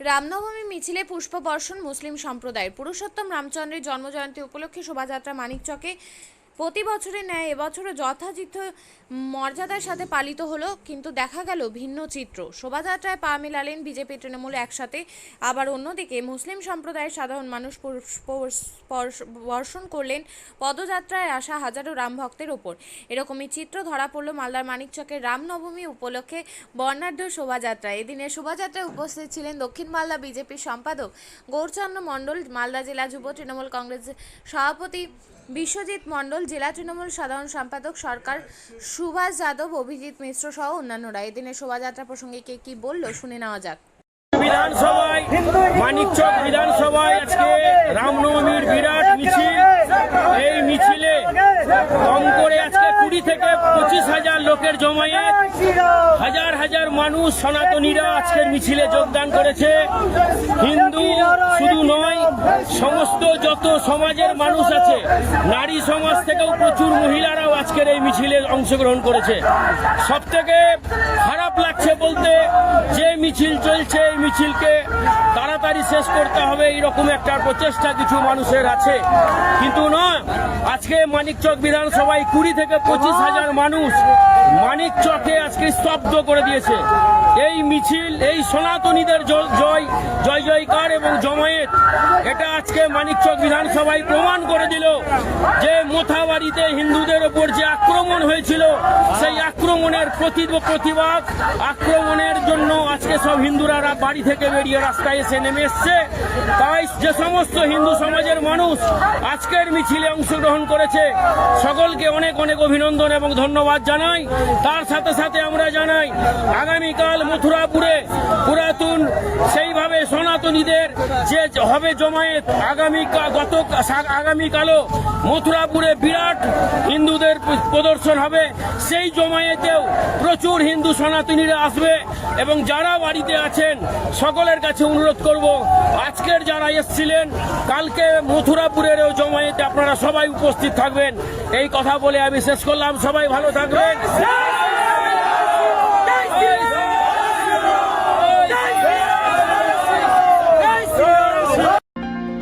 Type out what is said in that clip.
রামনবমী মিছিলে পুষ্পবর্ষণ মুসলিম সম্প্রদায়ের পুরুষোত্তম রামচন্দ্রের জন্মজয়ন্তী উপলক্ষে শোভাযাত্রা মানিকচকে প্রতি বছরে ন্যায় এবছরও যথাযথ মর্যাদার সাথে পালিত হলো, কিন্তু দেখা গেল ভিন্ন চিত্র। শোভাযাত্রায় পা মেলালেন বিজেপি তৃণমূল একসাথে। আবার অন্যদিকে মুসলিম সম্প্রদায়ের সাধারণ মানুষ বর্ষণ করলেন পদযাত্রায় আসা হাজারো রাম ভক্তের ওপর। এরকমই চিত্র ধরা পড়ল মালদার মানিকচকের রামনবমী উপলক্ষে বর্ণাঢ্য শোভাযাত্রা এদিনের শোভাযাত্রায় উপস্থিত ছিলেন দক্ষিণ মালদা বিজেপির সম্পাদক গৌরচন্দ্র মণ্ডল, মালদা জেলা যুব তৃণমূল কংগ্রেসের সভাপতি বিশ্বজিৎ মণ্ডল জেলা তৃণমূল সাধারণ সম্পাদক সরকার সুভাষ যাদব, অভিজিৎ মিশ্র সহ অন্যান্যরা। এদিনের শোভাযাত্রা প্রসঙ্গে কে কি বলল শুনে নেওয়া যাক। বিধানসভায়, মানিকচক বিধানসভায় আজকে রামনবমীর বিরাট মিছিল এই মিছিলে কম করে আজকে কুড়ি থেকে পঁচিশ হাজার লোকের জমায়েত, হাজার হাজার মানুষ সনাতনীরা আজকের মিছিলে যোগদান করেছে। হিন্দু শুধু নয়, সমস্ত যত সমাজের মানুষ আছে, নারী সমাজ থেকেও প্রচুর মহিলারাও আজকের এই মিছিলে অংশগ্রহণ করেছে। সব থেকে খারাপ লাগছে বলতে, যে মিছিল চলছে এই মিছিলকে তাড়াতাড়ি শেষ করতে হবে, এইরকম একটা প্রচেষ্টা কিছু মানুষের আছে। কিন্তু না, আজকে মানিকচক বিধানসভায় কুড়ি থেকে পঁচিশ হাজার মানুষ মানিকচকে আজকে স্তব্ধ করে দিয়েছে। এই মিছিল, এই সনাতনীদের জয় জয় জয়কার এবং জমায়েত, এটা আজকে মানিকচক বিধানসভায় প্রমাণ করে দিল যে মোথাবাড়িতে হিন্দুদের ওপর যে আক্রমণ হয়েছিল প্রতি প্রতিবাদ, আক্রমণের জন্য আজকে সব হিন্দুরা বাড়ি থেকে বেরিয়ে রাস্তায় এসে নেমে এসছে। তাই যে সমস্ত হিন্দু সমাজের মানুষ আজকের মিছিলে অংশগ্রহণ করেছে, সকলকে অনেক অনেক অভিনন্দন এবং ধন্যবাদ জানাই। তার সাথে সাথে আমরা জানাই, আগামীকাল মথুরাপুরে পুরাতন সেইভাবে সনাতনীদের যে হবে জমায়েত আগামী গত আগামীকালও মথুরাপুরে বিরাট হিন্দুদের প্রদর্শন হবে। সেই জমায়েতেও প্রচুর হিন্দু সনাতনীরা আসবে এবং যারা বাড়িতে আছেন সকলের কাছে অনুরোধ করব, আজকের যারা এসছিলেন, কালকে মথুরাপুরেরও জমায়েতে আপনারা সবাই উপস্থিত থাকবেন। এই কথা বলে আমি শেষ করলাম। সবাই ভালো থাকবেন।